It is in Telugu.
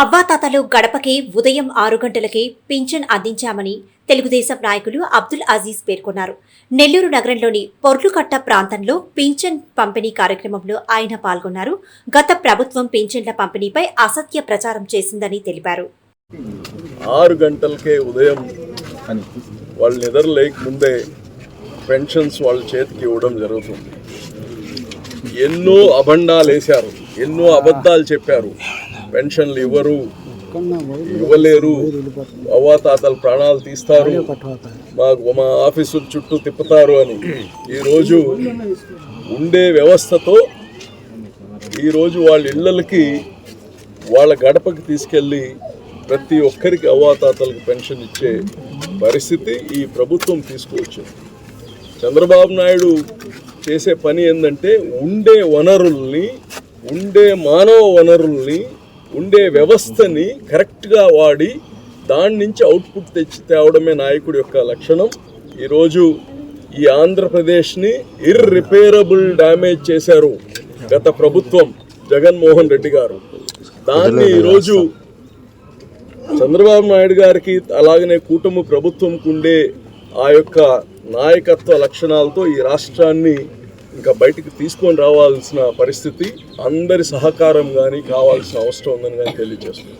అవ్వాతాతలు గడపకి ఉదయం ఆరు గంటలకే పింఛన్ అందించామని తెలుగుదేశం నాయకులు అబ్దుల్ అజీజ్ పేర్కొన్నారు. నెల్లూరు నగరంలోని పొర్లుకట్ట ప్రాంతంలో పింఛన్ పంపిణీ కార్యక్రమంలో ఆయన పాల్గొన్నారు. గత ప్రభుత్వం పింఛన్ల పంపిణీపై అసత్య ప్రచారం చేసిందని తెలిపారు. ఆరు గంటలకే ఉదయం వాళ్ళు నిద్ర లేక ముందే పెన్షన్స్ వాళ్ళ చేతికి ఇవ్వడం జరుగుతుంది. ఎన్నో అభండాలు వేశారు ఎన్నో అబద్ధాలు చెప్పారు. పెన్షన్లు ఇవ్వరు ఇవ్వలేరు. అవ్వాతాతలు ప్రాణాలు తీస్తారు. మాకు మా ఆఫీసు చుట్టూ తిప్పుతారు అని. ఈరోజు ఉండే వ్యవస్థతో ఈరోజు వాళ్ళ ఇళ్ళకి వాళ్ళ గడపకి తీసుకెళ్ళి ప్రతి ఒక్కరికి అవ్వాతాతలకు పెన్షన్ ఇచ్చే పరిస్థితి ఈ ప్రభుత్వం తీసుకువచ్చింది. చంద్రబాబు నాయుడు చేసే పని ఏంటంటే ఉండే వనరుల్ని ఉండే మానవ వనరుల్ని ఉండే వ్యవస్థని కరెక్ట్గా వాడి దాని నుంచి అవుట్పుట్ తెచ్చి తేవడమే నాయకుడి యొక్క లక్షణం. ఈరోజు ఈ ఆంధ్రప్రదేశ్ని ఇర్రిపేరబుల్ డ్యామేజ్ చేశారు గత ప్రభుత్వం జగన్మోహన్ రెడ్డి గారు. దాన్ని ఈరోజు చంద్రబాబు నాయుడు గారికి అలాగనే కూటమి ప్రభుత్వంకు ఉండే ఆ యొక్క నాయకత్వ లక్షణాలతో ఈ రాష్ట్రాన్ని ఇంకా బయటికి తీసుకొని రావాల్సిన పరిస్థితి అందరి సహకారం కానీ కావాల్సిన అవసరం ఉందని కానీ తెలియజేస్తుంది.